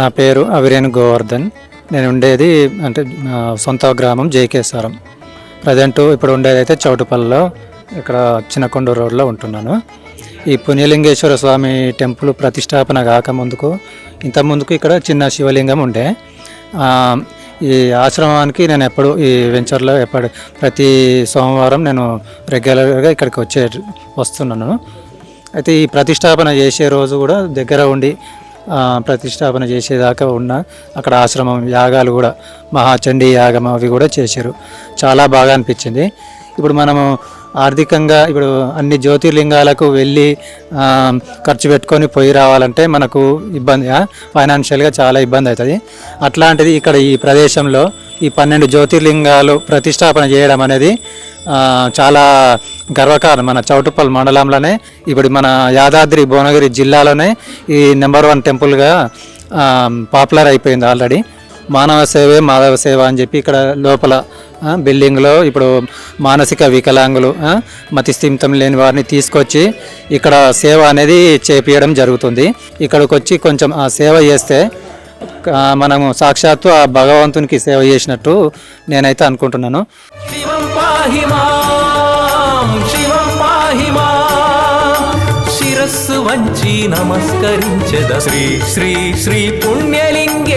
నా పేరు అవిరేణు గోవర్ధన్. నేను ఉండేది అంటే సొంత గ్రామం జేకేశ్వరం ప్రజెంట్ ఇప్పుడు ఉండేది అయితే చౌటుపల్లిలో ఇక్కడ చిన్నకొండూరు రోడ్లో ఉంటున్నాను. ఈ పుణ్యలింగేశ్వర స్వామి టెంపుల్ ప్రతిష్టాపన కాకముందుకు ఇంత ముందుకు ఇక్కడ చిన్న శివలింగం ఉండే. ఈ ఆశ్రమానికి నేను ఎప్పుడు ఈ వెంచర్లో ఎప్పుడు ప్రతి సోమవారం నేను రెగ్యులర్గా ఇక్కడికి వచ్చే వస్తున్నాను. అయితే ఈ ప్రతిష్టాపన చేసే రోజు కూడా దగ్గర ఉండి ప్రతిష్టాపన చేసేదాకా ఉన్న అక్కడ ఆశ్రమం యాగాలు కూడా మహాచండీ యాగం అవి కూడా చేశారు. చాలా బాగా అనిపించింది. ఇప్పుడు మనము ఆర్థికంగా ఇప్పుడు అన్ని జ్యోతిర్లింగాలకు వెళ్ళి ఖర్చు పెట్టుకొని పోయి రావాలంటే మనకు ఇబ్బంది ఫైనాన్షియల్గా చాలా ఇబ్బంది అవుతుంది. అట్లాంటిది ఇక్కడ ఈ ప్రదేశంలో ఈ పన్నెండు జ్యోతిర్లింగాలు ప్రతిష్టాపన చేయడం అనేది చాలా గర్వకారణం. మన చౌటుప్పల్ మండలంలోనే ఇప్పుడు మన యాదాద్రి భువనగిరి జిల్లాలోనే ఈ నెంబర్ వన్ టెంపుల్గా పాపులర్ అయిపోయింది ఆల్రెడీ. మానవ సేవే మాధవ సేవ అని చెప్పి ఇక్కడ లోపల బిల్డింగ్లో ఇప్పుడు మానసిక వికలాంగులు మతిస్థిమితం లేని వారిని తీసుకొచ్చి ఇక్కడ సేవ అనేది చేపియడం జరుగుతుంది. ఇక్కడికి వచ్చి కొంచెం ఆ సేవ చేస్తే మనము సాక్షాత్తు ఆ భగవంతునికి సేవ చేసినట్టు నేనైతే అనుకుంటున్నాను. వంచి నమస్కరించద. శ్రీ శ్రీ శ్రీ పుణ్యలింగి